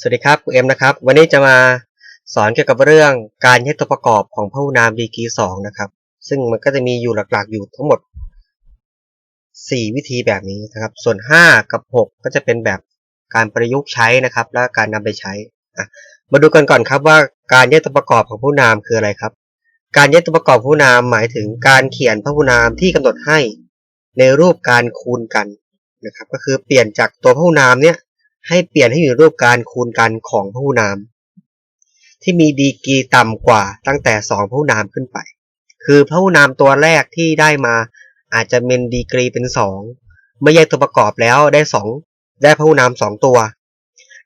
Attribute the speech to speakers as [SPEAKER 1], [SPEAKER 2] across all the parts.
[SPEAKER 1] สวัสดีครับคุณเอ็มนะครับ วันนี้จะมาสอนเกี่ยวกับเรื่องการแยกตัวประกอบของพหุนามดีกรีสองนะครับ ซึ่งมันก็จะมีอยู่หลักๆ อยู่ทั้งหมด 4 วิธีแบบนี้นะครับ ส่วน 5 กับ 6 ก็จะเป็นแบบการประยุกต์ใช้นะครับ และการนำไปใช้มาดูกันก่อนครับว่าการแยกตัวประกอบของพหุนามคืออะไรครับ การแยกตัวประกอบพหุนามหมายถึงการเขียนพหุนามที่กำหนดให้ในรูปการคูณกันนะครับ ก็คือเปลี่ยนจากตัวพหุนามเนี้ย ให้เปลี่ยนให้อยู่รูปการคูณกันของพหุนาม ที่มีดีกรีต่ำกว่าตั้งแต่2พหุนามขึ้นไป คือพหุนามตัวแรกที่ได้มาอาจจะเป็นดีกรีเป็น2เมื่อแยกตัวประกอบแล้วได้2ได้พหุนาม2ตัว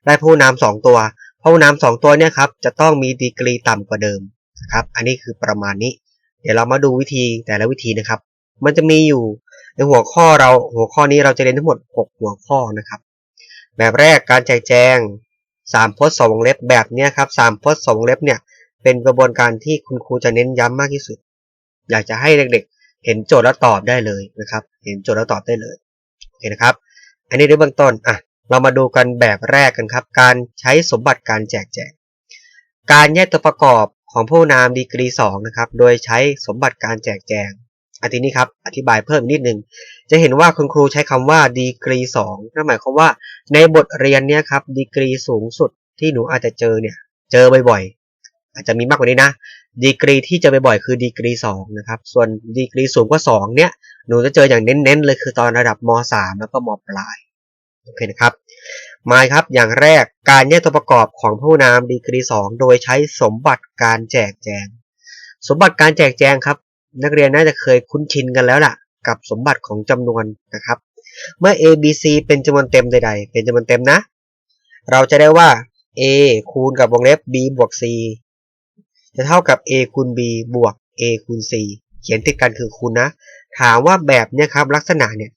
[SPEAKER 1] ได้พหุนาม2ตัวพหุนาม2ตัวเนี่ยครับจะต้องมีดีกรีต่ำกว่าเดิมนะครับ อันนี้คือประมาณนี้ เดี๋ยวเรามาดูวิธีแต่ละวิธีนะครับ มันจะมีอยู่ในหัวข้อเราหัวข้อนี้เราจะเรียนทั้งหมด 6 หัวข้อนะครับ แบบแรกการแจกแจง3พจน์2วงเล็บแบบนี้ครับ3พจน์2วงเล็บเนี่ยเป็นกระบวนการที่คุณครูจะเน้นย้ำมากที่สุด อยากจะให้เด็กๆ เห็นโจทย์แล้วตอบได้เลยนะครับ เห็นโจทย์แล้วตอบได้เลยโอเคนะครับ อันนี้ในเบื้องต้นอะเรามาดูกันแบบแรกกันครับ การใช้สมบัติการแจกแจง การแยกตัวประกอบของผู้นามดีกรี2นะครับ โดยใช้สมบัติการแจกแจง อันนี้ครับอธิบายเพิ่มนิดนึง จะเห็นว่าคุณครูใช้คำว่าดีกรีสองนั่นหมายความว่าในบทเรียนเนี้ยครับดีกรีสูงสุดที่หนูอาจจะเจอเนี่ยเจอบ่อยๆ อาจจะมีมากกว่านี้นะดีกรีที่เจอบ่อยๆคือดีกรีสองนะครับส่วนดีกรีสูงกว่าสองเนี่ยหนูจะเจออย่างเน้นๆเลยคือตอนระดับมสามแล้วก็มปลายโอเคนะครับมาครับอย่างแรกการแยกตัวประกอบของผู้นามดีกรีสองโดยใช้สมบัติการแจกแจงสมบัติการแจกแจงครับ นักเรียนน่าจะเคยคุ้นชินกันแล้วล่ะ กับสมบัติของจำนวนนะครับ เมื่อ a b c เป็นจำนวนเต็มใด ๆ เป็นจำนวนเต็มนะ เราจะได้ว่า a คูณกับวงเล็บ b บวก c จะเท่ากับ a คูณ b บวก a คูณ c เขียนติดกันคือคูณนะ ถามว่าแบบเนี้ยครับลักษณะเนี่ย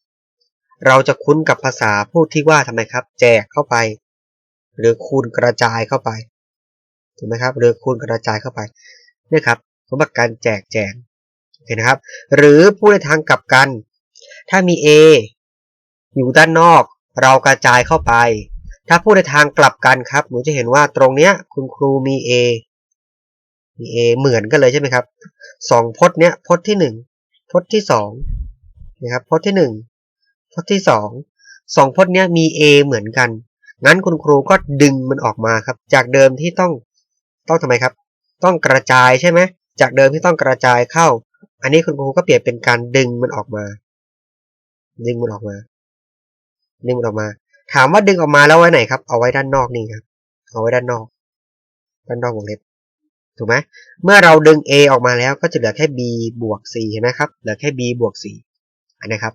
[SPEAKER 1] เราจะคุ้นกับภาษาพูดที่ว่าทำไมครับ แจกเข้าไป หรือคูณกระจายเข้าไปถูกไหมครับหรือคูณกระจายเข้าไปนี่ครับสมบัติการแจกแจง เคนะครับ หรือพูดในทางกลับกัน ถ้ามี A อยู่ด้านนอก เรากระจายเข้าไป ถ้าพูดในทางกลับกันครับ หนูจะเห็นว่าตรงเนี้ยคุณครูมี A มี A เหมือนกันเลยใช่ไหมครับสองพจน์เนี้ยพจน์ที่หนึ่งพจน์ที่สองนะครับพจน์ที่หนึ่งพจน์ที่สองสองพจน์เนี้ยมี A เหมือนกัน งั้นคุณครูก็ดึงมันออกมาครับ จากเดิมที่ต้องต้องทำไมครับ ต้องกระจายใช่ไหมจากเดิมที่ต้องกระจายเข้า อันนี้คุณครูก็เปลี่ยนเป็นการดึงมันออกมา ดึงมันออกมา ดึงมันออกมา ถามว่าดึงออกมาแล้วไว้ไหนครับ เอาไว้ด้านนอกนี่ครับ เอาไว้ด้านนอก ด้านนอกวงเล็บ ถูกไหมเมื่อเราดึง A ออกมาแล้วก็จะเหลือแค่ B บวก C เห็นไหมครับ เหลือแค่ B บวก C อันนี้ครับ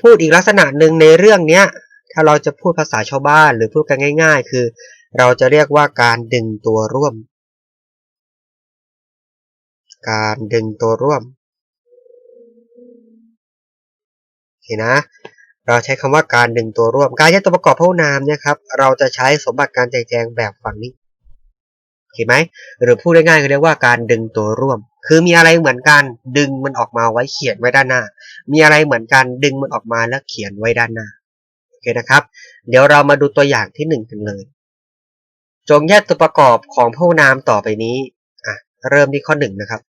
[SPEAKER 1] พูดอีกลักษณะหนึ่งในเรื่องเนี้ย ถ้าเราจะพูดภาษาชาวบ้านหรือพูดกันง่าย ๆ คือ เราจะเรียกว่าการดึงตัวร่วม การดึงตัวร่วม เคนะ เราใช้คำว่าการดึงตัวร่วม การแยกตัวประกอบพหุนามเนี่ยครับ เราจะใช้สมบัติการแจกแจงแบบฝั่งนี้โอเคไหม หรือพูดง่ายๆก็เรียกว่าการดึงตัวร่วม คือมีอะไรเหมือนกันดึงมันออกมาไว้เขียนไว้ด้านหน้า มีอะไรเหมือนกันดึงมันออกมาแล้วเขียนไว้ด้านหน้า โอเคนะครับ เดี๋ยวเรามาดูตัวอย่างที่หนึ่งกันเลย จงแยกตัวประกอบของพหุนามต่อไปนี้ อะ เริ่มที่ข้อหนึ่งนะครับ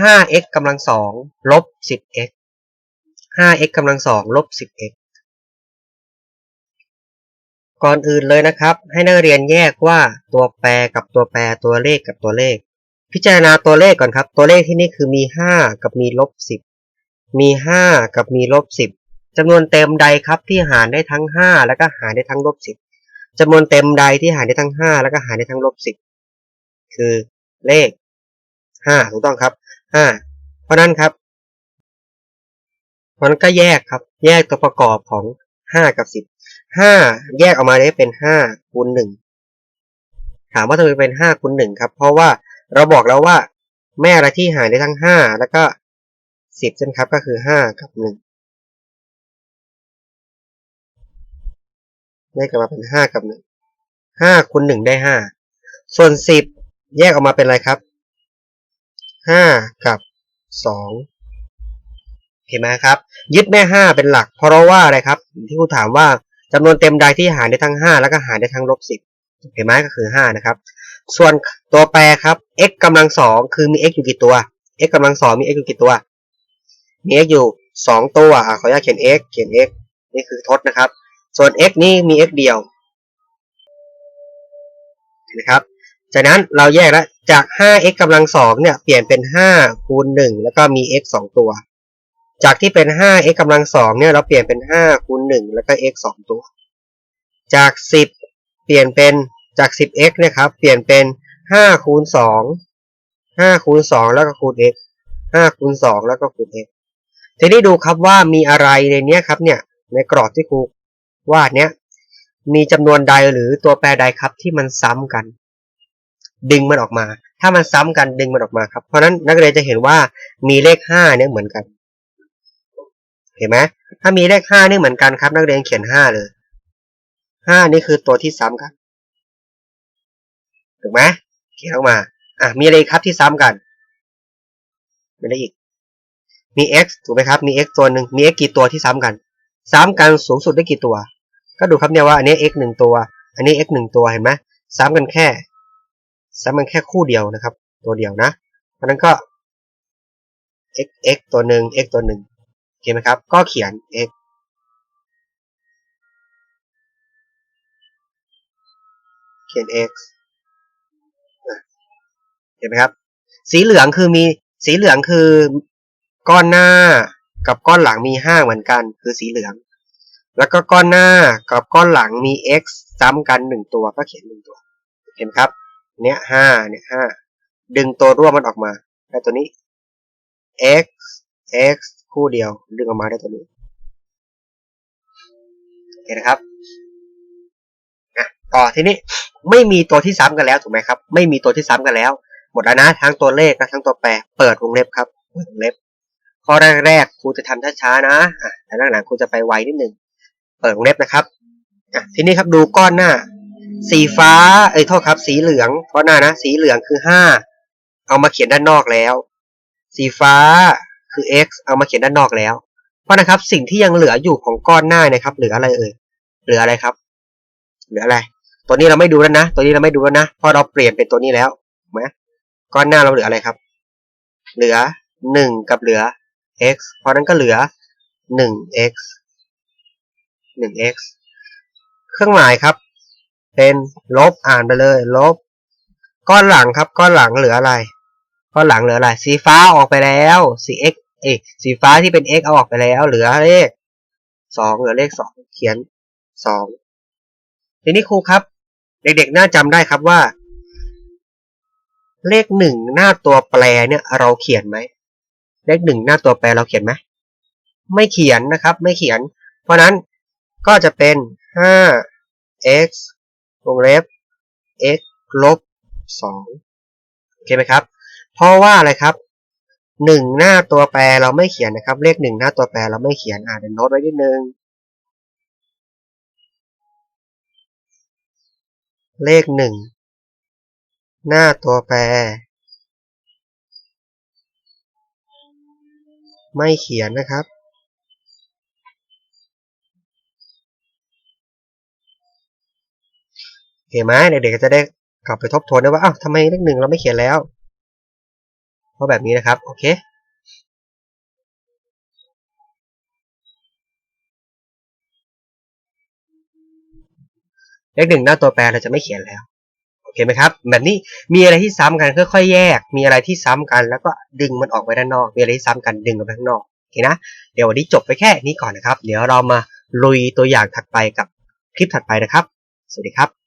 [SPEAKER 1] 5x กำลังสองลบ 10x 5x กำลังสองลบ 10x ก่อนอื่นเลยนะครับ ให้นักเรียนแยกว่าตัวแปรกับตัวแปรตัวเลขกับตัวเลข พิจารณาตัวเลขก่อนครับ ตัวเลขที่นี่คือมี 5 กับมีลบ 10 มี 5 กับมีลบ 10จำนวนเต็มใดครับที่หารได้ทั้ง 5 แล้วก็หารได้ทั้งลบ 10จำนวนเต็มใดที่หารได้ทั้ง 5 แล้วก็หารได้ทั้งลบ 10 คือเลข 5 ถูกต้องครับห้าเพราะนั้นครับ มันก็แยกครับ แยกตัวประกอบของห้ากับสิบห้าแยกออกมาได้เป็นห้าคูณหนึ่งถามว่าทำไมเป็นห้าคูณหนึ่งครับ เพราะว่าเราบอกแล้วว่า แม่อะไรที่หารได้ทั้งห้าแล้วก็สิบใช่ไหมครับก็คือห้ากับหนึ่งได้กลับมาเป็นห้ากับหนึ่งห้าคูณหนึ่งได้ห้าส่วนสิบแยกออกมาเป็นอะไรครับห้ากับสอง เห็นไหมครับ ยึดแม่ห้าเป็นหลัก เพราะว่าอะไรครับ ที่ครูถามว่าจำนวนเต็มใดที่หารได้ทั้งห้าแล้วก็หารได้ทั้งลบสิบเห็นไหมก็คือห้านะครับ ส่วนตัวแปรครับ x กำลังสองคือมี x อยู่กี่ตัว x กำลังสองมี x อยู่กี่ตัว มี x อยู่สองตัวอะขออนุญาตเขียน x เขียน x นี่คือทดนะครับ ส่วน x นี่มี x เดียวนะครับ จากนั้นเราแยกแล้วจาก 5x กำลังสองเนี่ยเปลี่ยนเป็น 5 คูณ 1 แล้วก็มี x สองตัว จากที่เป็น 5x กำลังสองเนี่ย เราเปลี่ยนเป็น 5 คูณ 1 แล้วก็ x สองตัว จาก 10 เปลี่ยนเป็น จาก 10x เนี่ยครับ เปลี่ยนเป็น 5 คูณ 2 5 คูณ 2 แล้วก็คูณ x 5 คูณ 2 แล้วก็คูณ x ทีนี้ดูครับว่ามีอะไรในเนี้ยครับเนี่ย ในกรอบที่ครูวาดเนี้ย มีจำนวนใดหรือตัวแปรใดครับที่มันซ้ำกัน ดึงมันออกมา ถ้ามันซ้ำกันดึงมันออกมาครับ เพราะฉะนั้นนักเรียนจะเห็นว่ามีเลขห้าเนี่ยเหมือนกัน เห็นไหมถ้ามีเลขห้านี่เหมือนกันครับ นักเรียนเขียนห้าเลยห้านี่คือตัวที่ซ้ำกันถูกไหมเขียนออกมา อะมีอะไรครับที่ซ้ำกันมีอะไรอีก มี x ถูกไหมครับ มี x ตัวหนึ่งมี x กี่ตัวที่ซ้ำกัน ซ้ำกันสูงสุดได้กี่ตัว ก็ดูครับเนี่ยว่าอันนี้ x หนึ่งตัว อันนี้ x หนึ่งตัวเห็นไหมซ้ำกันแค่ ซ้ำกันแค่คู่เดียวนะครับ ตัวเดียวนะเพราะนั้นก็ x x ตัวหนึ่ง x ตัวหนึ่ง โอเคไหมครับ ก็เขียน x เขียน x เห็นไหมครับ สีเหลืองคือมีสีเหลืองคือก้อนหน้ากับก้อนหลังมีห้าเหมือนกัน คือสีเหลือง แล้วก็ก้อนหน้ากับก้อนหลังมี x ซ้ำกันหนึ่งตัวก็เขียนหนึ่งตัว เห็นไหมครับ เนี้ยห้าเนี่ยห้าดึงตัวร่วมมันออกมาได้ตัวนี้ x x คู่เดียวดึงออกมาได้ตัวนี้เห็นนะครับต่อทีนี้ไม่มีตัวที่ซ้ำกันแล้วถูกไหมครับ ไม่มีตัวที่ซ้ำกันแล้ว หมดแล้วนะทั้งตัวเลขและทั้งตัวแปรเปิดวงเล็บครับเปิดวงเล็บ ข้อแรกๆครูจะทำช้าๆนะแต่หลังๆครูจะไปไวนิดนึงเปิดวงเล็บนะครับทีนี้ครับดูก้อนหน้า สีฟ้าเอ้ยโทษครับ สีเหลืองก้อนหน้านะ สีเหลืองคือห้าเอามาเขียนด้านนอกแล้ว สีฟ้า คือ x เอามาเขียนด้านนอกแล้ว เพราะนะครับ สิ่งที่ยังเหลืออยู่ของก้อนหน้านะครับ เหลืออะไรเอ่ย เหลืออะไรครับ เหลืออะไร ตัวนี้เราไม่ดูแล้วนะ ตัวนี้เราไม่ดูแล้วนะ เพราะเราเปลี่ยนเป็นตัวนี้แล้วถูกไหมก้อนหน้าเราเหลืออะไรครับ เหลือหนึ่งกับเหลือ x เพราะนั้นก็เหลือหนึ่ง x หนึ่ง x เครื่องหมายครับ เป็นลบอ่านไปเลย ลบ ก้อนหลังครับ ก้อนหลังเหลืออะไร ก้อนหลังเหลืออะไร สีฟ้าออกไปแล้วสี x เอยสีฟ้าที่เป็น x เอาออกไปแล้ว เหลือเลขสองเหลือเลขสองเขียนสองทีนี้ครูครับ เด็กๆน่าจำได้ครับว่า เลขหนึ่งหน้าตัวแปรเนี่ย เราเขียนไหมเลขหนึ่งหน้าตัวแปรเราเขียนไหมไม่เขียนนะครับ ไม่เขียน เพราะนั้นก็จะเป็นห้า x วงเล็บ x ลบสองโอเคไหมครับ เพราะว่าอะไรครับ หนึ่งหน้าตัวแปรเราไม่เขียนนะครับ เลขหนึ่งหน้าตัวแปรเราไม่เขียนอ่าเดี๋ยวโน้ตไว้นิดนึงเลขหนึ่งหน้าตัวแปร ไม่เขียนนะครับโอเคไหมเด็กๆจะได้กลับไปทบทวนได้ว่าอ้าวทำไมเลขหนึ่งเราไม่เขียนแล้ว เพราะแบบนี้นะครับ โอเคเลขหนึ่งหน้าตัวแปรเราจะไม่เขียนแล้ว โอเคไหมครับ แบบนี้มีอะไรที่ซ้ำกันค่อยๆแยก มีอะไรที่ซ้ำกัน แล้วก็ดึงมันออกไปด้านนอก มีอะไรที่ซ้ำกันดึงออกไปข้างนอกโอเคนะ เดี๋ยววันนี้จบไปแค่นี้ก่อนนะครับ เดี๋ยวเรามาลุยตัวอย่างถัดไปกับคลิปถัดไปนะครับ สวัสดีครับ